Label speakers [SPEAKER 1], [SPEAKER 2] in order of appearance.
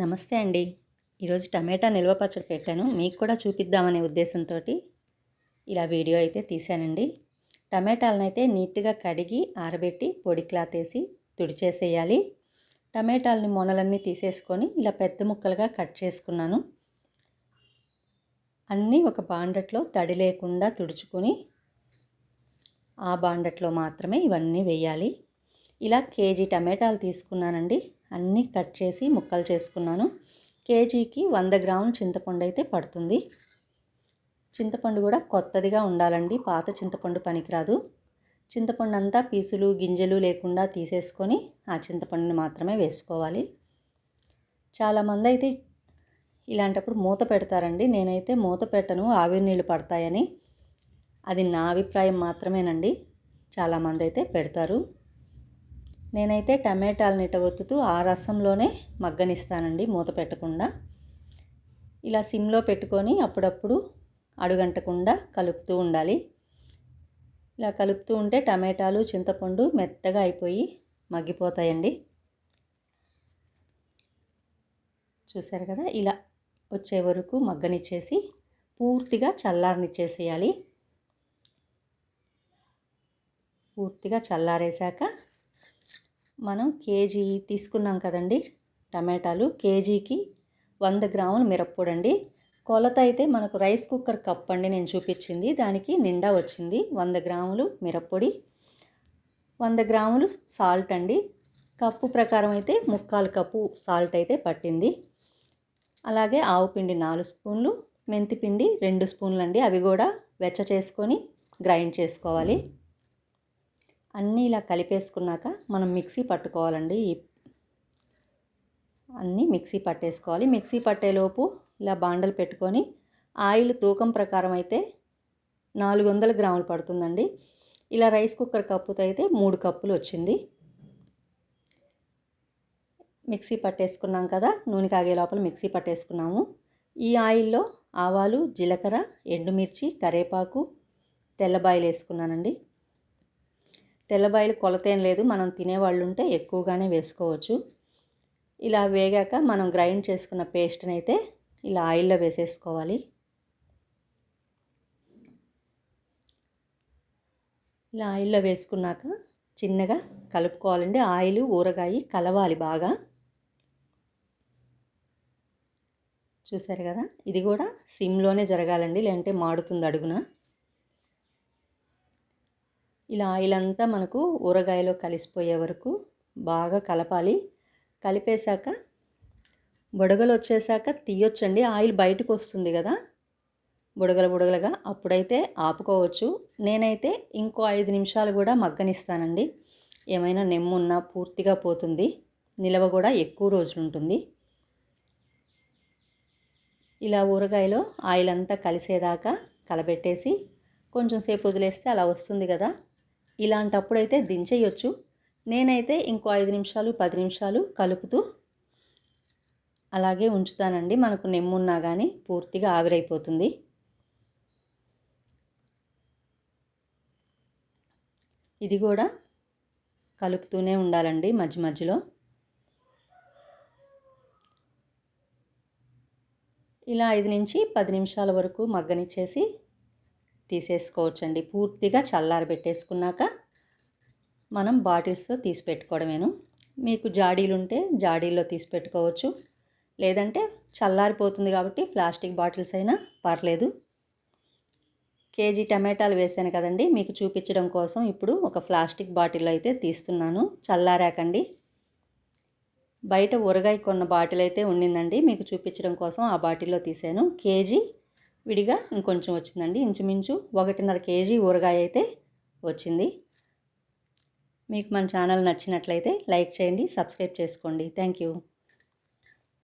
[SPEAKER 1] నమస్తే అండి. ఈరోజు టమాటా నిల్వ పచ్చడి పెట్టాను. మీకు కూడా చూపిద్దామనే ఉద్దేశంతో ఇలా వీడియో అయితే తీశానండి. టమాటాలనైతే అయితే నీట్గా కడిగి ఆరబెట్టి పొడి క్లాత్ వేసి తుడిచేసేయాలి. టమాటాలని మొనలన్నీ తీసేసుకొని ఇలా పెద్ద ముక్కలుగా కట్ చేసుకున్నాను. అన్నీ ఒక బాండట్లో తడి లేకుండా తుడుచుకొని ఆ బాండట్లో మాత్రమే ఇవన్నీ వేయాలి. ఇలా కేజీ టమాటాలు తీసుకున్నానండి. అన్నీ కట్ చేసి ముక్కలు చేసుకున్నాను. కేజీకి వంద గ్రాముల చింతపండు అయితే పడుతుంది. చింతపండు కూడా కొత్తదిగా ఉండాలండి. పాత చింతపండు పనికిరాదు. చింతపండు అంతా పీసులు గింజలు లేకుండా తీసేసుకొని ఆ చింతపండుని మాత్రమే వేసుకోవాలి. చాలామంది అయితే ఇలాంటప్పుడు మూత పెడతారండి. నేనైతే మూత పెట్టను. ఆవిరి నీళ్ళు పడతాయని. అది నా అభిప్రాయం మాత్రమేనండి. చాలామంది అయితే పెడతారు. నేనైతే టమాటాలు ఇట ఒత్తుతూ ఆ రసంలోనే మగ్గనిస్తానండి మూత పెట్టకుండా. ఇలా సిమ్లో పెట్టుకొని అప్పుడప్పుడు అడుగంటకుండా కలుపుతూ ఉండాలి. ఇలా కలుపుతూ ఉంటే టమాటాలు చింతపండు మెత్తగా అయిపోయి మగ్గిపోతాయండి. చూసారు కదా? ఇలా వచ్చే వరకు మగ్గనిచ్చేసి పూర్తిగా చల్లారనిచ్చేసేయాలి. పూర్తిగా చల్లారేశాక మనం కేజీ తీసుకున్నాం కదండి టమాటాలు. కేజీకి వంద గ్రాములు మిరప్పొడి అండి కొలత అయితే మనకు రైస్ కుక్కర్ కప్ అండి నేను చూపించింది. దానికి నిండా వచ్చింది వంద గ్రాములు మిరప్పొడి వంద గ్రాములు సాల్ట్ అండి. కప్పు ప్రకారం అయితే ముక్కాలు కప్పు సాల్ట్ అయితే పట్టింది. అలాగే ఆవు పిండి నాలుగు స్పూన్లు మెంతి పిండి రెండు స్పూన్లు అండి. అవి కూడా వెచ్చ చేసుకొని గ్రైండ్ చేసుకోవాలి. అన్నీ ఇలా కలిపేసుకున్నాక మనం మిక్సీ పట్టుకోవాలండి. అన్నీ మిక్సీ పట్టేసుకోవాలి. మిక్సీ పట్టేలోపు ఇలా బాండలు పెట్టుకొని ఆయిల్ తూకం ప్రకారం అయితే నాలుగు వందల గ్రాములు పడుతుందండి. ఇలా రైస్ కుక్కర్ కప్పుతో అయితే మూడు కప్పులు వచ్చింది. మిక్సీ పట్టేసుకున్నాం కదా నూనె కాగే లోపల మిక్సీ పట్టేసుకున్నాము. ఈ ఆయిల్లో ఆవాలు జీలకర్ర ఎండుమిర్చి కరేపాకు తెల్లబాయిలు వేసుకున్నానండి. తెల్లబాయిలు కొలతేం లేదు. మనం తినేవాళ్ళు ఉంటే ఎక్కువగానే వేసుకోవచ్చు. ఇలా వేగాక మనం గ్రైండ్ చేసుకున్న పేస్ట్ని అయితే ఇలా ఆయిల్లో వేసేసుకోవాలి. ఇలా ఆయిల్లో వేసుకున్నాక చిన్నగా కలుపుకోవాలండి. ఆయిల్ ఊరగాయి కలవాలి బాగా. చూసారు కదా? ఇది కూడా సిమ్లోనే జరగాలండి లేదంటే మాడుతుంది అడుగున. ఇలా ఆయిల్ అంతా మనకు ఊరగాయలో కలిసిపోయే వరకు బాగా కలపాలి. కలిపేశాక బుడగలు వచ్చేసాక తీయొచ్చండి. ఆయిల్ బయటకు వస్తుంది కదా. బుడగలు బుడగలుగా అప్పుడైతే ఆపుకోవచ్చు. నేనైతే ఇంకో ఐదు నిమిషాలు కూడా మగ్గనిస్తానండి. ఏమైనా నెమ్మున్నా పూర్తిగా పోతుంది. నిలవ కూడా ఎక్కువ రోజులు ఉంటుంది. ఇలా ఊరగాయలో ఆయిల్ అంతా కలిసేదాకా కలబెట్టేసి కొంచెం సేపు వదిలేస్తే అలా వస్తుంది కదా. ఇలాంటప్పుడైతే దించేయచ్చు. నేనైతే ఇంకో ఐదు నిమిషాలు పది నిమిషాలు కలుపుతూ అలాగే ఉంచుతానండి. మనకు నెమ్మున్నా కానీ పూర్తిగా ఆవిరైపోతుంది. ఇది కూడా కలుపుతూనే ఉండాలండి మధ్య మధ్యలో. ఇలా ఐదు నుంచి పది నిమిషాల వరకు మగ్గనిచ్చేసి తీసేసుకోవచ్చండి. పూర్తిగా చల్లారబెట్టేసుకున్నాక మనం బాటిల్స్లో తీసి పెట్టుకోవడమేను. మీకు జాడీలు ఉంటే జాడీల్లో తీసి పెట్టుకోవచ్చు. లేదంటే చల్లారిపోతుంది కాబట్టి ప్లాస్టిక్ బాటిల్స్ అయినా పర్లేదు. కేజీ టమాటాలు వేసాను కదండి. మీకు చూపించడం కోసం ఇప్పుడు ఒక ప్లాస్టిక్ బాటిల్ అయితే తీస్తున్నాను. చల్లారాకండి. బయట ఊరగాయ కొన్న బాటిల్ అయితే ఉండిందండి. మీకు చూపించడం కోసం ఆ బాటిల్లో తీసాను. కేజీ విడిగా ఇంకొంచెం వచ్చిందండి. ఇంచుమించు ఒకటిన్నర కేజీ ఊరగాయ అయితే వచ్చింది. మీకు మన ఛానల్ నచ్చినట్లయితే లైక్ చేయండి సబ్స్క్రైబ్ చేసుకోండి. Thank you.